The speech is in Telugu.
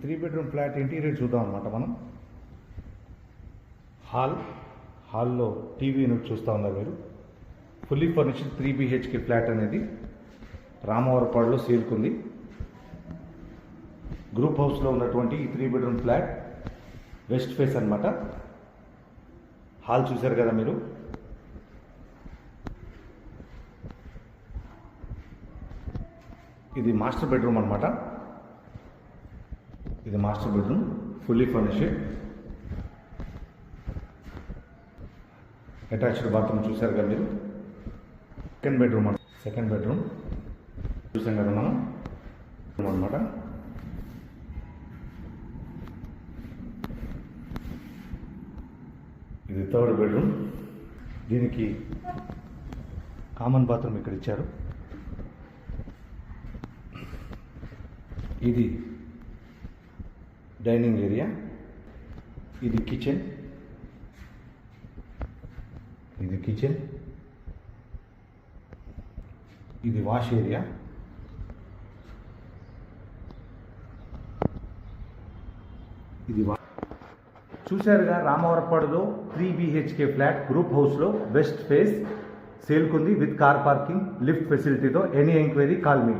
త్రీ బెడ్రూమ్ ఫ్లాట్ ఇంటీరియర్ చూద్దాం అనమాట మనం. హాల్ హాల్లో టీవీ చూస్తూ ఉన్నారు మీరు. Fully furnished three BHK flat అనేది రామవరపాడులో సేల్కుంది గ్రూప్ హౌస్లో ఉన్నటువంటి ఈ three bedroom flat west face అనమాట హాల్ చూశారు కదా మీరు. ఇది మాస్టర్ బెడ్రూమ్ అనమాట ఇది master bedroom fully furnished attached bathroom చూశారు కదా మీరు? సెకండ్ బెడ్రూమ్ సెకండ్ బెడ్రూమ్ చూసాం కదా మనం? అనమాట ఇది థర్డ్ బెడ్రూమ్ దీనికి కామన్ బాత్రూమ్ ఇక్కడ ఇచ్చారు. ఇది డైనింగ్ ఏరియా. ఇది కిచెన్. ఇది కిచెన్. ఇది వాష్ ఏరియా. ఇది వా చూశారుగా రామవరపాడులో త్రీ బిహెచ్కే ఫ్లాట్ గ్రూప్ హౌస్లో వెస్ట్ ఫేస్ సేల్కుంది విత్ కార్ పార్కింగ్ లిఫ్ట్ ఫెసిలిటీతో ఎనీ ఎంక్వైరీ కాల్ మీ.